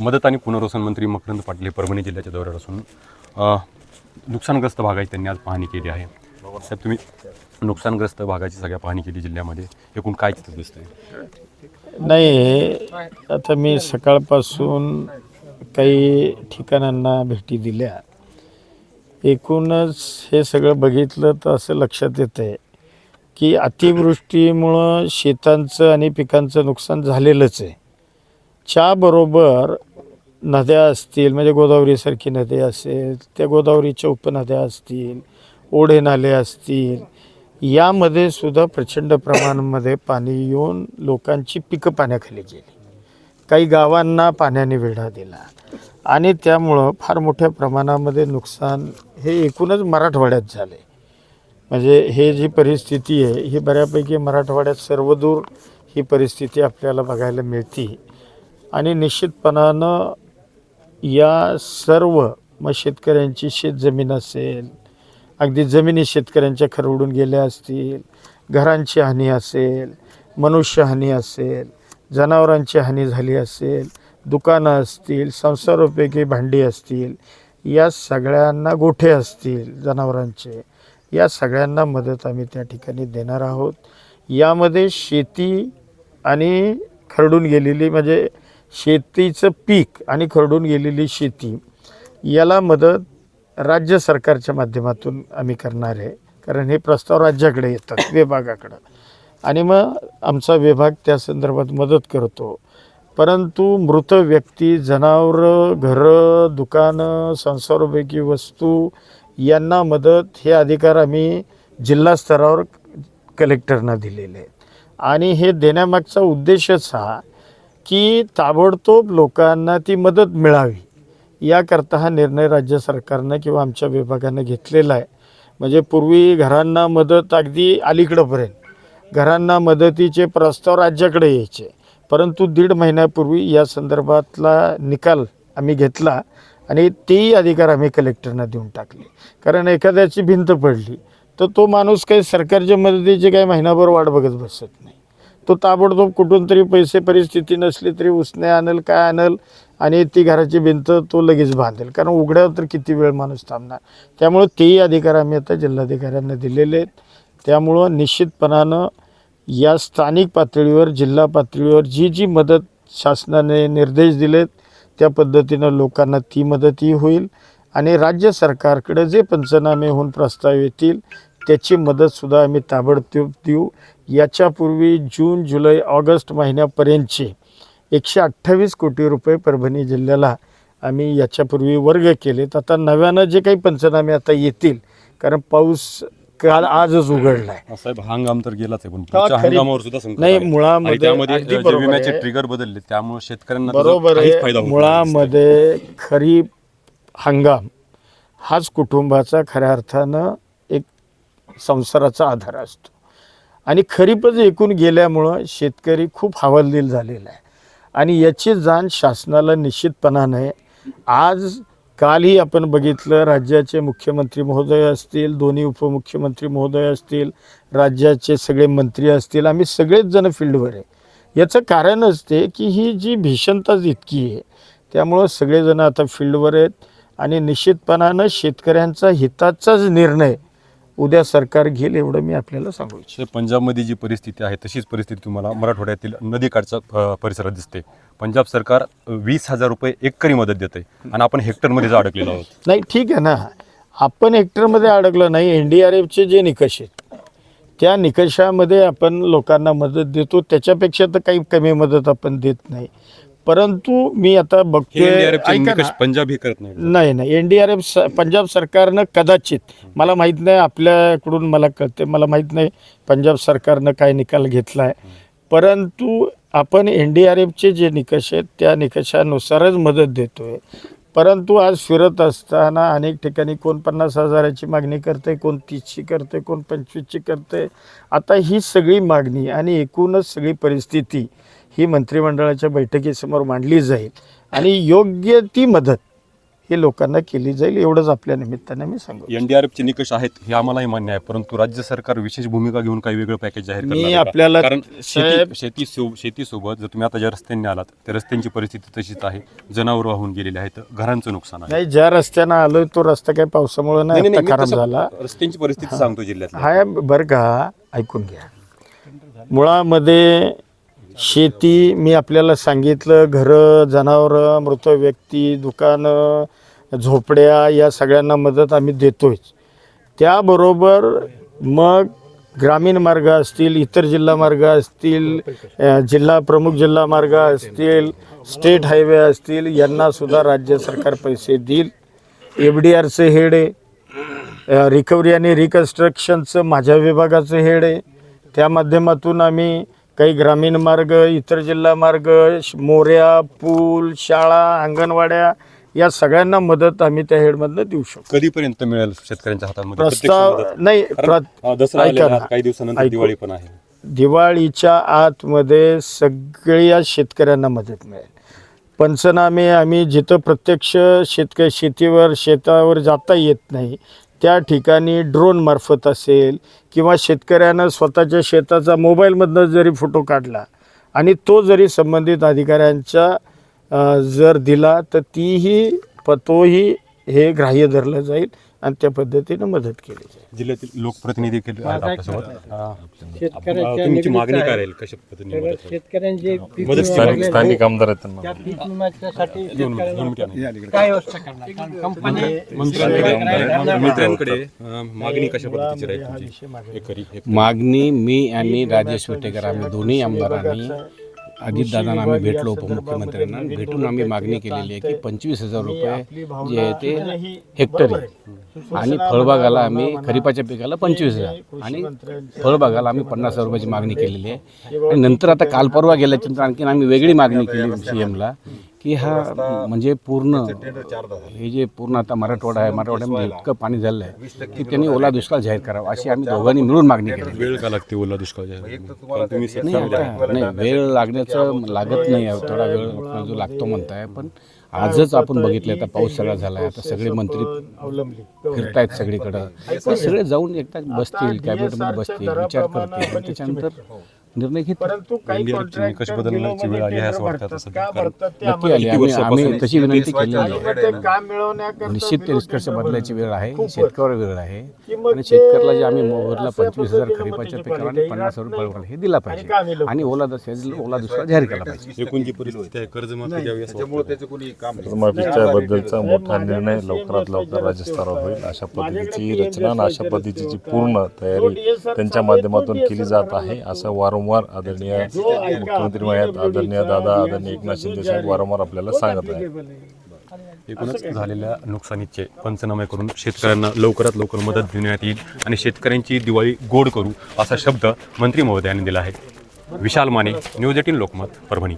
मदत आणि पुनर्वसन मंत्री मकरंद पाटील हे परभणी जिल्ह्याच्या दौऱ्यावर असून नुकसानग्रस्त भागाची त्यांनी आज पाहणी केली आहे. साहेब तुम्ही नुकसानग्रस्त भागाची सगळ्या पाहणी केली जिल्ह्यामध्ये. एकूण काय चित्र दिसतंय? नाही आता मी सकाळपासून काही ठिकाणांना भेटी दिल्या. एकूणच हे सगळं बघितलं तर असं लक्षात येतं आहे की अतिवृष्टीमुळं शेतांचं आणि पिकांचं नुकसान झालेलंच आहे. च्याबरोबर नद्या असतील म्हणजे गोदावरीसारखी नदी असेल त्या गोदावरीच्या उपनद्या असतील ओढे नाले असतील यामध्ये सुद्धा प्रचंड प्रमाणामध्ये पाणी येऊन लोकांची पिकं पाण्याखाली गेली. काही गावांना पाण्याने वेढा दिला. आणि त्यामुळं फार मोठ्या प्रमाणामध्ये नुकसान हे एकूणच मराठवाड्यात झाले. म्हणजे हे जी परिस्थिती आहे ही बऱ्यापैकी मराठवाड्यात सर्वदूर ही परिस्थिती आपल्याला बघायला मिळते. आणि निश्चितपणानं या सर्व मग शेतकऱ्यांची शेतजमीन असेल अगदी जमिनी शेतकऱ्यांच्या खरवडून गेल्या असतील घरांची हानी असेल मनुष्यहानी असेल जनावरांची हानी झाली असेल दुकानं असतील संसारोपयोगी भांडी असतील या सगळ्यांना गोठे असतील जनावरांचे. या सगळ्यांना मदत आम्ही त्या ठिकाणी देणार आहोत. यामध्ये शेती आणि खरडून गेलेली म्हणजे शेतीचं पीक आणि खरडून गेलेली शेती याला मदत राज्य सरकारच्या माध्यमातून आम्ही करणार आहे. कारण हे प्रस्ताव राज्याकडे येतात विभागाकडं. आणि मग आमचा विभाग त्या संदर्भात मदत करतो. परंतु मृत व्यक्ती जनावरं घरं दुकानं संसारोपयोगी वस्तू यांना मदत हे अधिकार आम्ही जिल्हा स्तरावर कलेक्टरना दिलेले आहेत. आणि हे देण्यामागचा उद्देशच हा की ताबडतोब लोकांना ती मदत मिळावी. याकरता हा निर्णय राज्य सरकारनं किंवा आमच्या विभागानं घेतलेला आहे. म्हणजे पूर्वी घरांना मदत अगदी अलीकडंपर्यंत. घरांना मदतीचे प्रस्ताव राज्याकडे यायचे. परंतु दीड महिन्यापूर्वी या संदर्भातला निकाल आम्ही घेतला आणि तेही अधिकार आम्ही कलेक्टरना देऊन टाकले. कारण एखाद्याची भिंत पडली तर तो माणूस काही सरकारच्या मदतीची काही महिनाभर वाट बघत बसत नाही. तो ताबडतोब कुठून तरी पैसे परिस्थिती नसली तरी उसने आणल काय आणल आणि ती घराची भिंत तो लगेच बांधेल. कारण उघड्यावर तर किती वेळ माणूस थांबणार? त्यामुळं तेही अधिकार आम्ही आता जिल्हाधिकाऱ्यांना दिलेले आहेत. त्यामुळं निश्चितपणानं या स्थानिक पातळीवर जिल्हा पातळीवर जी जी मदत शासनाने निर्देश दिलेत त्या पद्धतीनं लोकांना ती मदतही होईल आणि राज्य सरकारकडे जे पंचनामे होऊन प्रस्ताव येतील त्याची मदतसुद्धा आम्ही ताबडतोब देऊ. याच्यापूर्वी जून जुलै ऑगस्ट महिन्यापर्यंतचे एकशे अठ्ठावीस कोटी रुपये परभणी जिल्ह्याला आम्ही याच्यापूर्वी वर्ग केलेत आता नव्यानं जे काही पंचनामे आता येतील कारण पाऊस काल आजच उघडला आहे साहेब हा हंगाम तर गेलाच आहे पण का पुढच्या खरी- हंगामावर सुद्धा संकट नाही, आहे. मुळामध्ये आणि त्यामध्ये अगदी अ, जे बरोबर विम्याचे आहे. ट्रिगर बदलले त्यामुळे शेतकऱ्यांना त्याचा बरोबर काहीच आहे फायदा होत नाही. मुळामध्ये खरीप हंगाम हाच कुटुंबाचा खऱ्या अर्थानं एक संसाराचा आधार असतो आणि खरीपच एकूण गेल्यामुळं शेतकरी खूप हवालदिल झालेला आहे. आणि याची जाण शासनाला निश्चितपणाने आज कालही आपण बघितलं राज्याचे मुख्यमंत्री महोदय असतील दोन्ही उपमुख्यमंत्री महोदय असतील राज्याचे सगळे मंत्री असतील आम्ही सगळेच जण फील्डवर आहे. याचं कारणच ते की ही जी भीषणताच इतकी आहे त्यामुळं सगळेजण आता फील्डवर आहेत आणि निश्चितपणानं शेतकऱ्यांचा हिताचाच निर्णय उद्या सरकार घेईल एवढं मी आपल्याला सांगू इच्छितो. पंजाबमध्ये जी परिस्थिती आहे तशीच परिस्थिती तुम्हाला मराठवाड्यातील नदीकाठच्या परिसरात दिसते. पंजाब सरकार वीस हजार रुपये एकरी मदत देते आणि आपण हेक्टरमध्ये अडकलेलो आहोत. नाही ठीक आहे ना. आपण हेक्टरमध्ये अडकलो नाही एन डी आर एफचे जे निकष आहेत त्या निकषामध्ये आपण लोकांना मदत देतो. त्याच्यापेक्षा तर काही कमी मदत आपण देत नाही. परंतु मी आता बघतोय ऐका ना. पंजाब हे करत नाही. नाही नाही. N D R F Punjab सरकारनं कदाचित मला माहीत नाही आपल्याकडून मला कळते मला माहीत नाही पंजाब सरकारनं काय निकाल घेतला आहे परंतु आपण एन डी आर एफचे जे निकष आहेत त्या निकषानुसारच मदत देतो आहे परंतु आज फिरत असताना अनेक ठिकाणी कोण पन्नास हजाराची मागणी करते कोण तीसची करते कोण पंचवीसची करते आता ही सगळी मागणी आणि एकूणच सगळी परिस्थिती ही मंत्रिमंडळाच्या बैठकीसमोर मांडली जाईल आणि योग्य ती मदत ही लोकांना केली जाईल एवढंच आपल्या निमित्ताने मी सांगू एन डी आर एफचे निकष आहेत हे आम्हालाही मान्य आहे परंतु राज्य सरकार विशेष भूमिका घेऊन काही वेगळं पॅकेज जाहीर मी? आपल्याला कारण शेती शेती शेतीसोबत जर तुम्ही आता ज्या रस्त्यांनी आलात त्या रस्त्यांची परिस्थिती तशीच आहे जनावर वाहून गेलेले आहेत घरांचं नुकसान आहे. नाही ज्या रस्त्यानं आलोय तो रस्ता काही पावसामुळे नाही, आता खराब झाला. रस्त्यांची परिस्थिती सांगतो जिल्ह्यात हाय बरं का ऐकून घ्या. मुळामध्ये शेती मी आपल्याला सांगितलं घरं जनावरं मृत व्यक्ती दुकानं झोपड्या या सगळ्यांना मदत आम्ही देतोच त्याबरोबर मग ग्रामीण मार्ग असतील इतर जिल्हा मार्ग असतील जिल्हा प्रमुख जिल्हा मार्ग असतील स्टेट हायवे असतील यांना सुद्धा राज्य सरकार पैसे देईल. एफ डी आरचं हेड आहे. रिकव्हरी आणि रिकन्स्ट्रक्शनचं माझ्या विभागाचं हेड आहे. त्या माध्यमातून आम्ही काही ग्रामीण मार्ग इतर जिल्हा मार्ग मोऱ्या पूल शाळा अंगणवाड्या या सगळ्यांना मदत आम्ही त्या हेडमधनं देऊ शकतो कधीपर्यंत मिळेल शेतकऱ्यांच्या हातामध्ये प्रत्यक्ष प्रस्ताव मदत? नाही कारण, प्र- अं, दसरा ऐका आलेला ना. आहे, काही दिवसानंतर ऐकू. दिवाळी पण आहे दिवाळीच्या आतमध्ये सगळ्या शेतकऱ्यांना मदत मिळेल पंचनामे आम्ही जिथं प्रत्यक्ष शेतक शेतीवर शेतावर जाता येत नाही त्या ठिकाणी ड्रोनमार्फत असेल किंवा शेतकऱ्यानं स्वतःच्या शेताचा मोबाईलमधनं जरी फोटो काढला आणि तो जरी संबंधित अधिकाऱ्यांच्या जर दिला तर तीही प तोही हे ग्राह्य धरलं जाईल. आणि त्या पद्धतीनं मदत केली जाईल. जिल्ह्यातील लोकप्रतिनिधी देखील आहेत आपल्यासोबत? अं, शेतकऱ्याच्या तुमची मागणी. काय राहील? कशा पद्धतीने तर मदत होईल? शेतकऱ्यांचे पीक मदत विमा स्थानिक- आमदार आहेत त्यांना. त्या पीक विम्याच्यासाठी दोन मिनिट- दोन शेतकऱ्यांना मिनिटं. काय व्यवस्था करणार? कारण कंपनी मंत्र्यांकडे मंत्र्यांकडे अं, मागणी कशा पद्धतीची राहील तुमची? एकरी एक- मागणी मी आणि राजेश विटेकर आम्ही दोन्ही आमदारांनी अजितदादांना आम्ही भेटलो उपमुख्यमंत्र्यांना भेटून आम्ही मागणी केलेली आहे की पंचवीस हजार रुपये जे आहे ते हेक्टरी आणि फळबागाला आम्ही खरीपाच्या पिकाला पंचवीस हजार. आणि फळबागाला आम्ही पन्नास हजार रुपयाची मागणी केलेली आहे. आणि नंतर आता काल परवा गेल्याच्यानंतर आणखीन आम्ही वेगळी मागणी केली सी एमला की हा म्हणजे पूर्ण हे जे पूर्ण आता मराठवाडा आहे मराठवाड्यामध्ये इतकं पाणी झालं आहे की त्यांनी ओला दुष्काळ जाहीर करावा अशी आम्ही दोघांनी मिळून मागणी केली. वेळ का लागते ओला दुष्काळ जाहीर नाही वेळ लागण्याचं लागत नाही आहे थोडा वेळ जो लागतो म्हणताय पण आजच आपण बघितलं आता पाऊस सगळा झाला आहे आता सगळे मंत्री फिरतायत सगळीकडं. ते सगळे जाऊन एकदा बसतील कॅबिनेटमध्ये बसतील विचार करतील त्याच्यानंतर निर्णय घेतील. परंतु काही निकष बदलण्याची वेळ आली आहे असं वाटतं आता सध्या. कारण नक्की आली आम्ही आम्ही तशी विनंती केलेली आहे ते काम मिळवण्याकरता निश्चित ते निष्कर्ष बदलायची वेळ आहे. शेतकऱ्यावर वेळ आहे. आणि शेतकऱ्याला जे आम्ही मोबदला पंचवीस हजार खरीपाच्या पिकाला आणि पन्नास हजार फळबागाला हे दिला पाहिजे. आणि ओला दस ओला दुष्काळ जाहीर केला पाहिजे. एकूण जी परिस्थिती आहे कर्जमाफी द्यावी असं वाटतं. कर्जमाफीच्या बद्दलचा मोठा निर्णय लवकरात लवकर राज्यस्तरावर होईल. अशा पद्धतीची रचना आणि अशा पद्धतीची पूर्ण तयारी त्यांच्या माध्यमातून केली जात आहे असं वारंवार आदरणीय मुख्यमंत्री मयात आदरणीय दादा आदरणीय एकनाथ शिंदे साहेब वारंवार आपल्याला सांगत आहे एकूणच झालेल्या नुकसानीचे पंचनामे करून शेतकऱ्यांना लवकरात लवकर मदत देण्यात येईल आणि शेतकऱ्यांची दिवाळी गोड करू असा शब्द मंत्री महोदयांनी दिला आहे. Vishal Mane news eighteen Lokmat Parbhani.